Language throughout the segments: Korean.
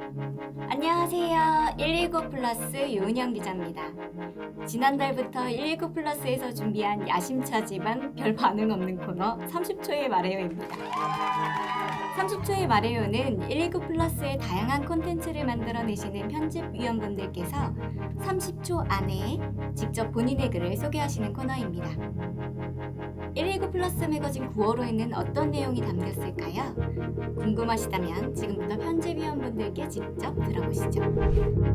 안녕하세요. 119 플러스 유은영 기자입니다. 지난달부터 119 플러스에서 준비한 야심차지만 별 반응 없는 코너 30초의 말해요입니다. 30초의 말해요는 119 플러스의 다양한 콘텐츠를 만들어내시는 편집위원분들께서 30초 안에 직접 본인의 글을 소개하시는 코너입니다. 119 플러스 매거진 9월호에는 어떤 내용이 담겼을까요? 궁금하시다면 지금부터 편집위원분들께 직접 들어보시죠.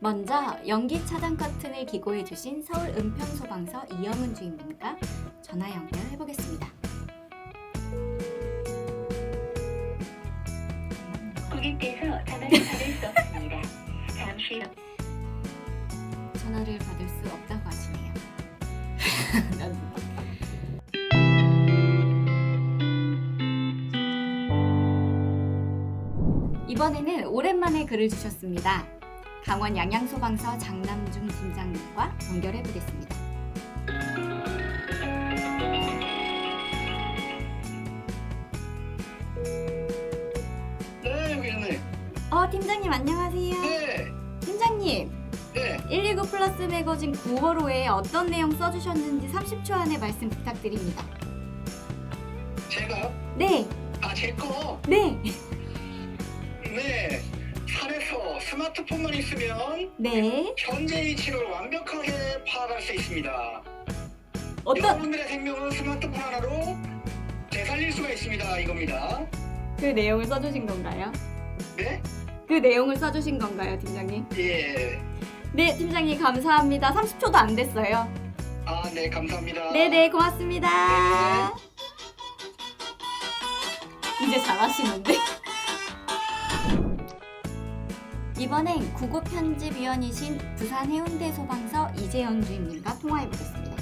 먼저 연기 차단 커튼을 기고해 주신 서울 은평소방서 이영은 주임님과 전화 연결해 보겠습니다. 고객께서 전화를 받을 수 없습니다. 잠시 후 전화를 받을 수 없다 이번에는 오랜만에 글을 주셨습니다. 강원 양양소방서 장남중 팀장님과 연결해 보겠습니다. 네, 있네. 어, 팀장님 안녕하세요. 네, 팀장님, 네. 119 플러스 매거진 9월호에 어떤 내용 써주셨는지 30초 안에 말씀 부탁드립니다. 제가 네, 아, 제 거. 네, 네. 스마트폰만 있으면 네. 현재 위치를 완벽하게 파악할 수 있습니다. 어떤 여러분들의 생명은 스마트폰 하나로 되살릴 수가 있습니다. 이겁니다. 그 내용을 써주신 건가요? 네? 그 내용을 써주신 건가요, 팀장님? 예. 네, 팀장님 감사합니다. 30초도 안 됐어요. 아, 네, 감사합니다. 네네, 고맙습니다. 이제 잘하시는데? 이번엔 국어 편집위원이신 부산 해운대 소방서 이재현 주임님과 통화해 보겠습니다.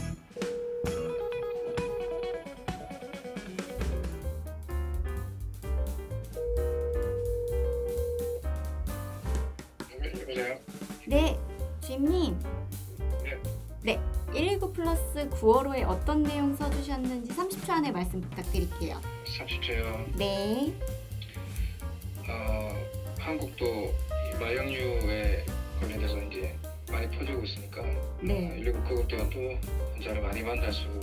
네, 주임님. 네. 네, 119 플러스 9월호에 어떤 내용 써주셨는지 30초 안에 말씀 부탁드릴게요. 30초요. 네, 어, 한국도 이 마약류에 관련돼서 이제 많이 퍼지고 있으니까 네. 119 그것 또한 또 환자를 많이 만날 수도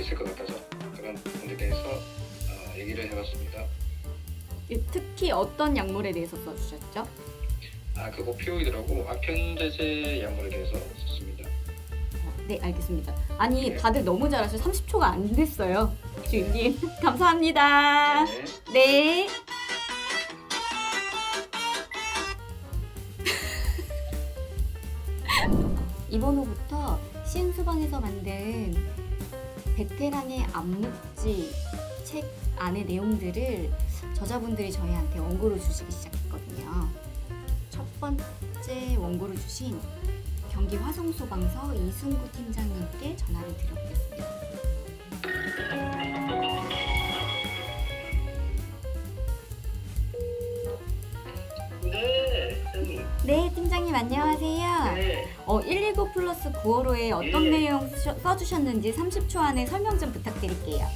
있을 것 같아서 그런 부분에 대해서 어, 얘기를 해봤습니다. 특히 어떤 약물에 대해서 써주셨죠? 아, 그 오피오이드라고 아편제제 약물에 대해서 썼습니다. 어, 네, 알겠습니다. 아니, 네. 다들 너무 잘하셔서 30초가 안 됐어요. 주임님, 감사합니다. 네. 네. 이번 호부터 시흥수방에서 만든 베테랑의 안목지 책 안의 내용들을 저자분들이 저희한테 원고로 주시기 시작했거든요. 첫 번째 원고를 주신 경기 화성소방서 이순구 팀장님께 전화를 드려보겠습니다. 네, 팀장님 안녕하세요. 네. 어, 119 플러스 9월호에 어떤 예. 내용 쓰- 써주셨는지 30초 안에 설명 좀 부탁드릴게요.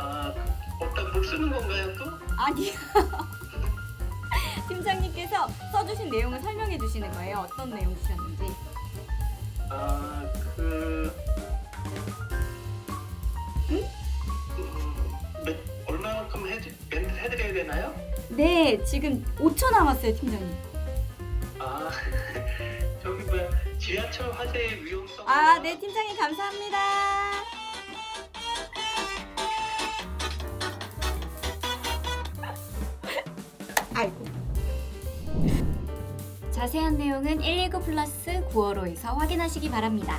아, 어떤 물 쓰는 건가요, 또? 아니요. 팀장님께서 써주신 내용을 설명해 주시는 거예요. 어떤 내용 주셨는지. 아, 그. 응? 음, 몇, 얼마만큼 해, 해드려야 되나요? 네, 지금 5초 남았어요, 팀장님. 아, 저기 뭐야, 지하철 화재의 위험성. 아, 네, 팀장님 감사합니다. 아이고. 자세한 내용은 119 플러스 9월호에서 확인하시기 바랍니다.